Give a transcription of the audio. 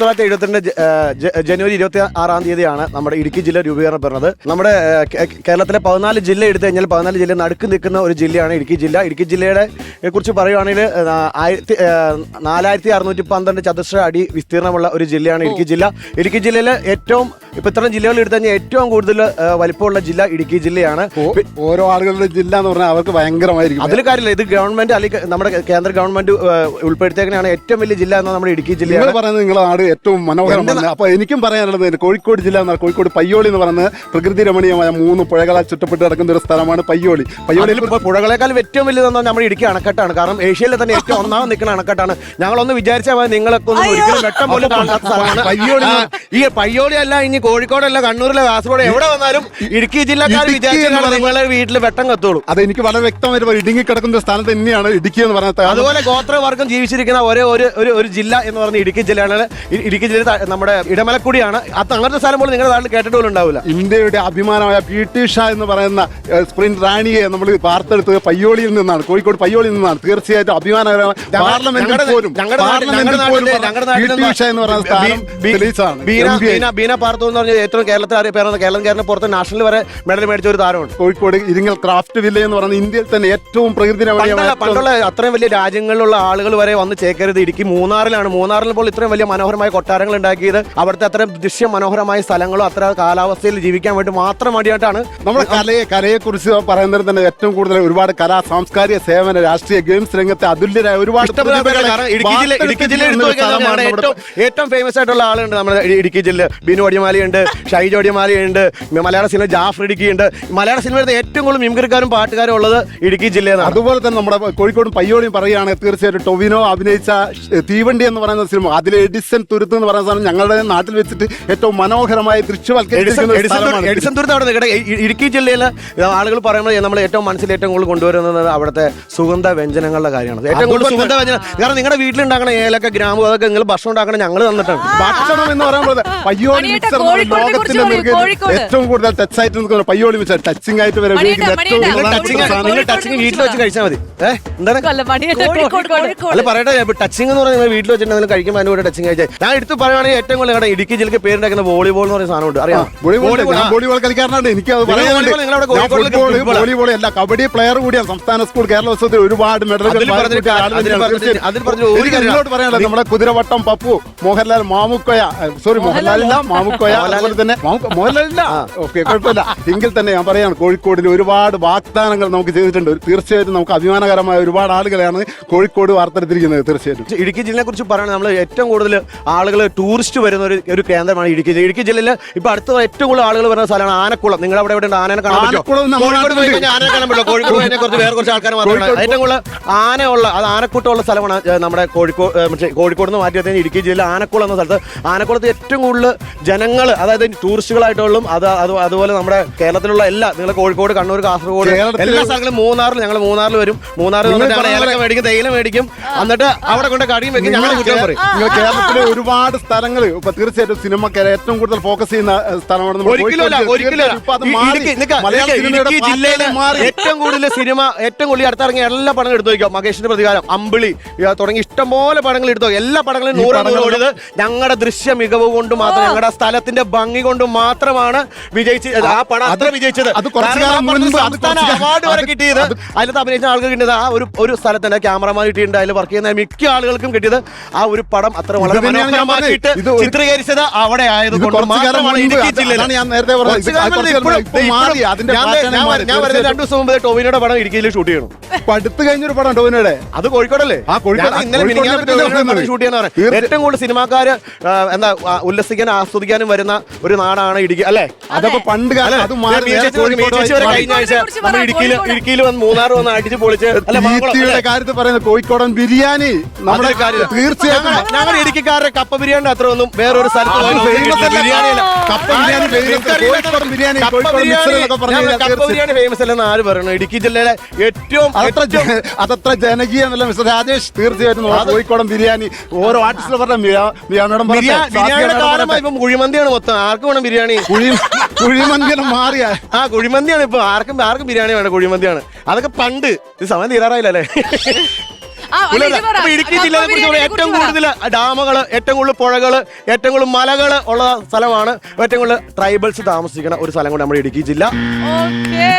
തൊള്ളായിരത്തി എഴുപത്തിരണ്ട് ജനുവരി ഇരുപത്തി ആറാം തീയതിയാണ് നമ്മുടെ ഇടുക്കി ജില്ല രൂപീകരണം പറഞ്ഞത്. നമ്മുടെ കേരളത്തിലെ പതിനാല് ജില്ല എടുത്തു കഴിഞ്ഞാൽ പതിനാല് ജില്ല നടുക്ക് നിൽക്കുന്ന ഒരു ജില്ലയാണ് ഇടുക്കി ജില്ല. ഇടുക്കി ജില്ലയുടെ കുറിച്ച് പറയുകയാണെങ്കിൽ ആയിരത്തി നാലായിരത്തി അറുന്നൂറ്റി പന്ത്രണ്ട് ചതുശ്ര അടി വിസ്തീർണമുള്ള ഒരു ജില്ലയാണ് ഇടുക്കി ജില്ല. ഇടുക്കി ജില്ലയിലെ ഏറ്റവും ഇപ്പൊ ഇത്തരം ജില്ലകൾ എടുത്തു കഴിഞ്ഞാൽ ഏറ്റവും കൂടുതൽ വലിപ്പമുള്ള ജില്ല ഇടുക്കി ജില്ലയാണ്. ഓരോ ആളുകളുടെ ജില്ല എന്ന് പറഞ്ഞാൽ അവർക്ക് ഭയങ്കരമായിരിക്കും അതിൽ കാര്യമില്ല. ഇത് ഗവൺമെന്റ് അല്ലെങ്കിൽ നമ്മുടെ കേന്ദ്ര ഗവൺമെന്റ് ഉൾപ്പെടുത്തിയേക്കാണ് ഏറ്റവും വലിയ ജില്ല എന്ന നമ്മുടെ ഇടുക്കി ജില്ലയാണ്. പറയുന്നത് നിങ്ങളുടെ ഏറ്റവും മനോഹരമാണ് അപ്പൊ എനിക്കും പറയാനുള്ളത് കോഴിക്കോട് ജില്ല എന്ന് പറഞ്ഞാൽ കോഴിക്കോട് പയ്യോളി എന്ന് പറയുന്നത് പ്രകൃതി രമണീയമായ മൂന്ന് പുഴകളാൽ ചുറ്റപ്പെട്ട് കിടക്കുന്ന ഒരു സ്ഥലമാണ് പയ്യോളി. പയ്യോളിയിൽ പുഴകളെക്കാൾ ഏറ്റവും വലുതെന്ന് നമ്മുടെ ഇടുക്കി അണക്കെട്ടാണ്. കാരണം ഏഷ്യയിലെ തന്നെ ഏറ്റവും ഒന്നാമത് നിൽക്കുന്ന അണക്കെട്ടാണ്. ഞങ്ങളൊന്ന് വിചാരിച്ചാൽ മതി നിങ്ങളൊക്കെ ഒന്നും ഒരിക്കലും വെട്ടം പോലും കാണാത്ത സ്ഥലമാണ്. പയ്യോളി ഈ പയ്യോളി അല്ല ഇനി കോഴിക്കോടല്ല കണ്ണൂരിലെ കാസർഗോഡ് എവിടെ വന്നാലും ഇടുക്കി ജില്ലക്കാർ വിചാരിച്ചാൽ നിങ്ങളെ വീട്ടിൽ വെട്ടം കത്തോളൂ അത് എനിക്ക് വളരെ വ്യക്തമായിട്ട് പറയും. ഇടുങ്ങി കിടക്കുന്ന സ്ഥലത്ത് തന്നെയാണ് ഇടുക്കി എന്ന് പറഞ്ഞത് അതുപോലെ ഗോത്രവർഗം ജീവിച്ചിരിക്കുന്ന ഒരേ ഒരു ഒരു ജില്ല എന്ന് പറഞ്ഞ ഇടുക്കി ജില്ലയാണ് ഇടുക്കി ജില്ല നമ്മുടെ ഇടമലക്കുടിയാണ്. അത് അങ്ങനത്തെ സ്ഥലം പോലും നിങ്ങളുടെ നാട്ടിൽ കേട്ടിട്ട് പോലും ഉണ്ടാവില്ല. ഇന്ത്യയുടെ അഭിമാനമായ പി ടി ഷാ എന്ന് പറയുന്ന സ്പ്രിന്റ് റാണിയെ നമ്മൾ വാർത്തെടുത്തത് പയ്യോളിയിൽ നിന്നാണ് കോഴിക്കോട് പയ്യോളിയിൽ നിന്നാണ്. തീർച്ചയായിട്ടും അഭിമാനകരമായ പാർലമെന്റിൽ പോലും ബീന പാർത്തു എന്ന് പറഞ്ഞ ഏറ്റവും കേരളത്തിൽ അറിയപ്പെടുന്ന കേരളം കേരളം പുറത്ത് നാഷണൽ വരെ മെഡൽ മേടിച്ച ഒരു താരമാണ് കോഴിക്കോട് ഇരിങ്ങൽ ക്രാഫ്റ്റ് വില്ല എന്ന് പറയുന്നത് ഇന്ത്യയിൽ തന്നെ ഏറ്റവും പ്രകൃതി പണ്ടുള്ള അത്രയും വലിയ രാജ്യങ്ങളിലുള്ള ആളുകൾ വരെ വന്ന് ചേക്കരുത് ഇടുക്കി മൂന്നാറിലാണ്. മൂന്നാറിൽ പോലും ഇത്രയും വലിയ മനോഹരമായ കൊട്ടാരങ്ങൾ ഉണ്ടാക്കിയത്. അവിടുത്തെ അത്രയും ദൃശ്യ മനോഹരമായ സ്ഥലങ്ങളും അത്ര കാലാവസ്ഥയിൽ ജീവിക്കാൻ വേണ്ടി മാത്രം വേണ്ടിയിട്ടാണ് നമ്മുടെ കലയെ കലയെ കുറിച്ച് പറയുന്നത് തന്നെ ഏറ്റവും കൂടുതൽ ഒരുപാട് കലാ സാംസ്കാരിക സേവന രാഷ്ട്രീയ ഗെയിംസ് രംഗത്തെ അതുല്യരായ ഒരുപാട് ഏറ്റവും ഫേമസ് ആയിട്ടുള്ള ആളുണ്ട് നമ്മുടെ ഇടുക്കി ജില്ല. ബിനു ഒടിമാലിയുണ്ട് ഷൈജ് ഒടിമാലിയുണ്ട് മലയാള സിനിമ ജാഫർ ഇടുക്കി ഉണ്ട് മലയാള സിനിമയുടെ ഏറ്റവും കൂടുതൽ മിമിക്രിക്കാരും പാട്ടുകാരും ഉള്ളത് ഇടുക്കി ജില്ലയിലാണ്. അതുപോലെ തന്നെ നമ്മുടെ കോഴിക്കോടും പയ്യോളിയും പറയുകയാണെങ്കിൽ തീർച്ചയായിട്ടും ടൊവിനോ അഭിനയിച്ച തീവണ്ടി എന്ന് പറയുന്ന സിനിമ അതിലെ എഡിസൺ തുരുത്ത് എന്ന് പറയുന്ന സാധനം ഞങ്ങളുടെ നാട്ടിൽ വെച്ചിട്ട് ഏറ്റവും മനോഹരമായ ദൃശ്യവൽക്കരിച്ചിരിക്കുന്ന തുരുത്ത് അവിടെ നിൽക്കട്ടെ. ഇടുക്കി ജില്ലയിലെ ആളുകൾ പറയുമ്പോൾ നമ്മൾ ഏറ്റവും മനസ്സിൽ ഏറ്റവും കൂടുതൽ കൊണ്ടുവരുന്നത് അവിടുത്തെ സുഗന്ധ വ്യഞ്ജനങ്ങളുടെ കാര്യമാണ്. ഏറ്റവും കൂടുതൽ സുഗന്ധ വ്യഞ്ജനം കാരണം നിങ്ങളുടെ വീട്ടിലുണ്ടാക്കണ ഏലക്ക ഗ്രാമ്പു അതൊക്കെ നിങ്ങൾ ഭക്ഷണം ഉണ്ടാക്കണ ഞങ്ങൾ തന്നിട്ടാണ്. ഭക്ഷണം എന്ന് പറയുമ്പോൾ പയ്യോളി മിക്സർ ലോകത്തിന്റെ ഏറ്റവും കൂടുതൽ ടച്ച് ആയിട്ട് നിൽക്കുന്ന പയ്യോളി മിക്സർ ടച്ചിങ് ആയിട്ട് വരെ ഉപയോഗിക്കുന്ന ടച്ചിങ് വീട്ടിൽ വെച്ച് കഴിച്ചാൽ മതി. ഏഹ് എന്താണ്. അല്ല പറയട്ടെ ടച്ചിങ് എന്ന് പറഞ്ഞാൽ വീട്ടിൽ വെച്ചിട്ടുണ്ടെങ്കിൽ കഴിക്കുമ്പോൾ അതിന്റെ കൂടെ ടച്ചിങ് കഴിച്ചാൽ ഞാൻ എടുത്ത് പറയുവാണെങ്കിൽ ഏറ്റവും കൂടുതൽ കേട്ടോ ഇടുക്കി ജില്ലക്ക് പേരുണ്ടാക്കുന്ന വോളിബോൾ എന്ന് പറയുന്ന സാധനമുണ്ട്. അറിയാം? വോളിബോൾ ഞാൻ വോളിബോൾ കളിക്കാരനാണ്. എനിക്ക് അത് നിങ്ങൾ പറയാനുണ്ട്. വോളിബോൾ അല്ല കബഡി പ്ലെയർ കൂടിയാണ് സംസ്ഥാന സ്കൂൾ കേരളോത്സവത്തിൽ ഒരുപാട് മെഡലുകൾ നിങ്ങളോട് പറയാനുള്ളത് നമ്മുടെ കുതിരവട്ടം പപ്പു മോഹൻലാൽ മാമുക്കോയ സോറി മോഹൻലാലില്ല മാമുക്കോയ അതുപോലെ തന്നെ മോഹൻലാലില്ല. ഓക്കെ കുഴപ്പമില്ല. എങ്കിൽ തന്നെ ഞാൻ പറയാണ് കോഴിക്കോടിൽ ഒരുപാട് വാഗ്ദാനങ്ങൾ നമുക്ക് ചെയ്തിട്ടുണ്ട്. തീർച്ചയായിട്ടും നമുക്ക് അഭിമാനകരമായ ഒരുപാട് ആളുകളെയാണ് കോഴിക്കോട് വാർത്തെടുത്തിരിക്കുന്നത് തീർച്ചയായിട്ടും. ഇടുക്കി ജില്ലയെ കുറിച്ച് പറയുകയാണെങ്കിൽ നമ്മൾ ഏറ്റവും കൂടുതൽ ആളുകൾ ടൂറിസ്റ്റ് വരുന്ന ഒരു ഒരു കേന്ദ്രമാണ് ഇടുക്കി ജില്ല. ഇടുക്കി ജില്ലയിൽ ഇപ്പൊ അടുത്ത ഏറ്റവും കൂടുതൽ ആളുകൾ വരുന്ന സ്ഥലമാണ് ആനക്കുളം. നിങ്ങൾ അവിടെ എവിടെ ആനനെ കാണാൻ പറ്റുമോ? നമ്മുടെ കോഴിക്കോട് പോയി കഴിഞ്ഞാൽ ആനയെ കാണാൻ പറ്റില്ല കോഴിക്കോട് കഴിഞ്ഞാൽ കുറച്ച് വേറെ കുറച്ച് ആൾക്കാർ മാത്രമേ കോഴിക്കോട് ഏറ്റവും കൂടുതൽ ആനയുള്ള അത് ആനക്കൂട്ടമുള്ള സ്ഥലമാണ് ഏഹ്, നമ്മുടെ കോഴിക്കോട് മറ്റേ കോഴിക്കോട് നിന്ന് മാറ്റി വെച്ചാൽ ഇടുക്കി ജില്ലയിൽ ആനക്കുളം എന്ന സ്ഥലത്ത്. ആനക്കുളത്ത് ഏറ്റവും കൂടുതൽ ജനങ്ങൾ അതായത് ടൂറിസ്റ്റുകളായിട്ടുള്ളും അത് അത് അതുപോലെ നമ്മുടെ കേരളത്തിലുള്ള എല്ലാ നിങ്ങൾ കോഴിക്കോട് കണ്ണൂർ കാസർഗോഡ് കേരളത്തിൽ എല്ലാ സ്ഥലങ്ങളും മൂന്നാറിൽ ഞങ്ങൾ മൂന്നാറിൽ വരും. മൂന്നാറിൽ നിങ്ങൾ വന്നിട്ട് ഞങ്ങൾ പറഞ്ഞ ഏലക്ക മേടിക്കും തേയില മേടിക്കും. എന്നിട്ട് അവിടെ കൊണ്ട് കടിയും വെക്കും ഞങ്ങൾ കുറ്റം പറയും. നിങ്ങൾ കേരളത്തിലെ ഒരുപാട് സ്ഥലങ്ങൾ ഇപ്പൊ തീർച്ചയായിട്ടും സിനിമക്ക് ഏറ്റവും കൂടുതൽ ഫോക്കസ് ചെയ്യുന്ന സ്ഥലമാണെന്ന് സ്ഥലമാണ് ഏറ്റവും കൂടുതൽ സിനിമ ഏറ്റവും കൂടുതൽ അടുത്തിറങ്ങിയ എല്ലാ പടങ്ങളും എടുത്തു നോക്കാം മകേഷിന്റെ പ്രതികാരം അമ്പിളി തുടങ്ങി ഇഷ്ടംപോലെ പടങ്ങൾ എടുത്തു. എല്ലാ പടങ്ങളും നൂറ് നൂറ് ഓടിയത് ഞങ്ങളുടെ ദൃശ്യ മികവ് കൊണ്ട് മാത്രം ഞങ്ങളുടെ സ്ഥലത്തിന്റെ ഭംഗി കൊണ്ട് മാത്രമാണ് വിജയിച്ചത് ആ പടം അത്ര വിജയിച്ചത്. സംസ്ഥാന അവാർഡ് വരെ കിട്ടിയത്. അതിലത്തെ അഭിനയിച്ച ആൾക്ക് കിട്ടിയത് ആ ഒരു ഒരു സ്ഥലത്തിന്റെ ക്യാമറമാൻ കിട്ടിയിട്ടുണ്ട്. അതിൽ വർക്ക് ചെയ്യുന്ന മിക്ക ആളുകൾക്കും കിട്ടിയത് ആ ഒരു പടം അത്ര വളരെ ഒരു- ചിത്രീകരിച്ചത് അവിടെ ആയത് ആയതുകൊണ്ട് മാത്രമാണ് ഇടുക്കി ജില്ലയിൽ ഞാൻ നേരത്തെ. രണ്ടു ദിവസം മുമ്പ് ടോവിനോടെ പടം ഇടുക്കിയിൽ ഷൂട്ട് ചെയ്യണം അടുത്ത് കഴിഞ്ഞൊരു പടം ടോവിനോടെ അത് കോഴിക്കോടല്ലേ ആ, കോഴിക്കോട്. ഇന്നലെ. ഷൂട്ട് പറയാം ഏറ്റവും കൂടുതൽ സിനിമാക്കാര് എന്താ ഉല്ലസിക്കാൻ ആസ്വദിക്കാനും വരുന്ന ഒരു നാടാണ് ഇടുക്കി അല്ലേ അതൊക്കെ പണ്ട് കാലം അത് കഴിഞ്ഞ ആഴ്ച നമ്മൾ ഇടുക്കിയിൽ ഇടുക്കിയിൽ വന്ന് മൂന്നാർ വന്ന് അടിച്ച് പൊളിച്ച് കാര്യത്തിൽ പറയുന്നത് കോഴിക്കോടൻ ബിരിയാണി നമ്മുടെ. തീർച്ചയായിട്ടും ഞങ്ങൾ- ഞങ്ങൾ ഇടുക്കിക്കാരുടെ കപ്പ ബിരിയാണി അത്ര ഒന്നും വേറൊരു സ്ഥലത്ത് പോയി famous അല്ല. ബിരിയാണിയില്ല. കപ്പ ബിരിയാണി famous. എനിക്കറിയില്ല. കോഴിക്കോടൻ ബിരിയാണി, കപ്പ ബിരിയാണി, എന്നൊക്കെ പറഞ്ഞു ഞാൻ കഴിഞ്ഞാൽ കപ്പ ബിരിയാണി ഫേമസ് അല്ലെന്ന് ആര് പറയുന്നു ഇടുക്കി ജില്ലയിലെ ഏറ്റവും അതത്ര ഏറ്റവും- അതത്ര ജനകീയമല്ല മിസ്റ്റർ രാജേഷ്. തീർച്ചയായിട്ടും കോഴിക്കോടം കോഴിക്കോടൻ ബിരിയാണി ഓരോ ആർട്ടിസ്റ്റിൽ പറഞ്ഞ ബിരിയാണിയോടും ബിരിയാ- ബിരിയാണിയുടെ കാലമായി ഇപ്പം കുഴിമന്തിയാണ് മൊത്തം. ആർക്കും വേണം ബിരിയാണി? കുഴിമന്തിരം മാറിയ. ആ കുഴിമന്തിയാണ് ഇപ്പൊ. ആർക്കും ആർക്കും ബിരിയാണി വേണം കുഴിമന്തിയാണ്. അതൊക്കെ പണ്ട്. ഇത് സമയം തീരാറായില്ലേ അല്ല, ഇടുക്കി ജില്ലയെ കുറിച്ച് ഏറ്റവും. കൂടുതൽ ഡാമുകൾ ഏറ്റവും കൂടുതൽ പുഴകൾ ഏറ്റവും കൂടുതൽ മലകൾ ഉള്ള സ്ഥലമാണ് ഏറ്റവും കൂടുതൽ ട്രൈബൽസ് താമസിക്കുന്ന ഒരു സ്ഥലം കൂടെ നമ്മുടെ ഇടുക്കി ജില്ല. ഓക്കേ